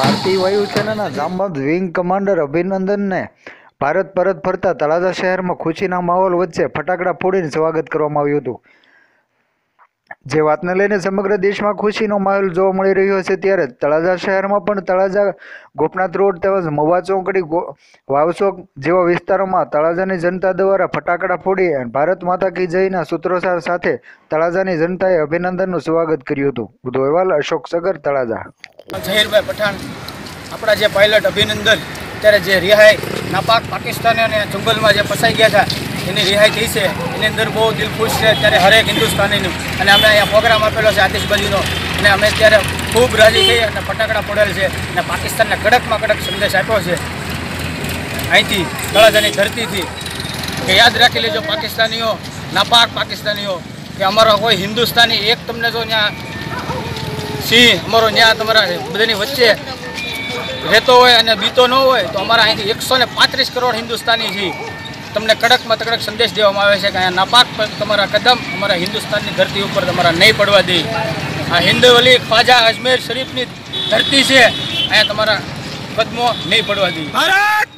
ભારતીય વાયુસેનાના જામબંધ વિંગ કમાન્ડર અભિનંદનને ભારત પરત ફરતા તળાજા શહેરમાં ખુશીના માહોલ વચ્ચે ફટાકડા ફોડીને સ્વાગત કરવામાં આવ્યું હતું. જે વાતને લઈને સમગ્ર દેશમાં ખુશીનો માહોલ જોવા મળી રહ્યો છે, ત્યારે તળાજા શહેરમાં પણ તળાજા ગોપનાથ રોડ તેમજ મવા ચોકડી વાવચોક જેવા વિસ્તારોમાં તળાજાની જનતા દ્વારા ફટાકડા ફોડી અને ભારત માતા કી જયના સૂત્રોચ્ચાર સાથે તળાજાની જનતાએ અભિનંદનનું સ્વાગત કર્યું હતું. અહેવાલ અશોક સગર, તળાજા. ઝહીરભાઈ પઠાણ, આપણા જે પાયલટ અભિનંદન અત્યારે જે રિહાઈ, નાપાક, પાકિસ્તાની અને જંગલમાં જે ફસાઈ ગયા હતા એની રિહાઈ થઈ છે. એની અંદર બહુ દિલ ખુશ છે. અત્યારે હરેક હિન્દુસ્તાનીનું. અને અમે અહીંયા પ્રોગ્રામ આપેલો છે આતિશબાજીનો. અને અમે અત્યારે ખૂબ રાજી થઈ અને ફટાકડા પડેલ છે અને પાકિસ્તાનને કડકમાં કડક સંદેશ આપ્યો છે. અહીંથી તળાજાની ધરતીથી. કે યાદ રાખી લેજો પાકિસ્તાનીઓ, નાપાક પાકિસ્તાનીઓ, કે અમારો કોઈ હિન્દુસ્તાની, એક તમને જો ત્યાં સિંહ, અમારો ન્યા તમારા બધાની વચ્ચે રહેતો હોય અને બીતો ન હોય, તો અમારા અહીંથી એકસો કરોડ હિન્દુસ્તાની છે. તમને કડકમાં કડક સંદેશ દેવામાં આવે છે કે અહીંયા નાપાક તમારા કદમ અમારા હિન્દુસ્તાનની ધરતી ઉપર તમારા નહીં પડવા દે. આ હિન્દ વલી ખ્વાજા અજમેર શરીફની ધરતી છે, અહીંયા તમારા કદમો નહીં પડવા દે. ભારત!